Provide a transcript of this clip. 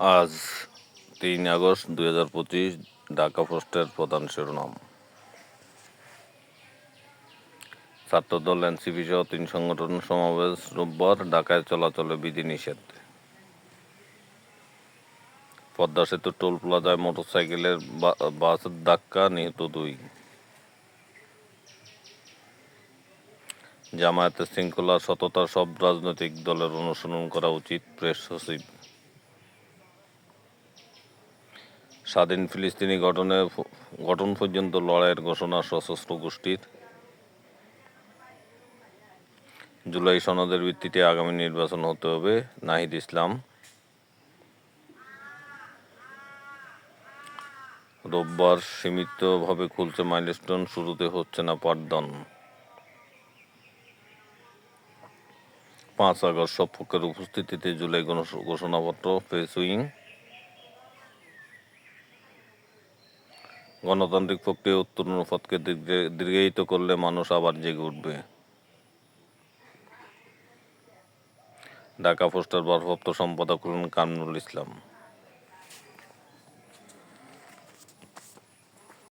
আজ তিন আগস্ট দুই হাজার পঁচিশ, ঢাকা পোস্টের প্রধান শিরোনাম। ছাত্রদল এনসিপি সহ তিন সংগঠন সমাবেশ রোববার ঢাকায় চলাচলে বিধিনিষেধ। পদ্মা সেতু টোল প্লাজায় মোটরসাইকেলের বাসের ধাক্কা, নিহত দুই। জামায়াতের শৃঙ্খলা সততা সব রাজনৈতিক দলের অনুসরণ করা উচিত প্রেস সচিব। স্বাধীন ফিলিস্তিনি গঠনে গঠন পর্যন্ত লড়াইয়ের ঘোষণা সশস্ত্র গোষ্ঠীর। জুলাই সনদের ভিত্তিতে আগামী নির্বাচন হতে হবে, নাহিদ ইসলাম। রোববার সীমিতভাবে খুলছে মাইলস্টোন, শুরুতে হচ্ছে না পাঠদান। পাঁচ আগস্ট সব পক্ষের উপস্থিতিতে জুলাই ঘোষণাপত্র প্রেস গণতান্ত্রিক প্রক্রিয়া উত্তরণ পথকে দীর্ঘায়িত করলে মানুষ আবার জেগে উঠবে। ঢাকা পোস্টার ভারপ্রাপ্ত সম্পাদক হলেন কামরুল ইসলাম।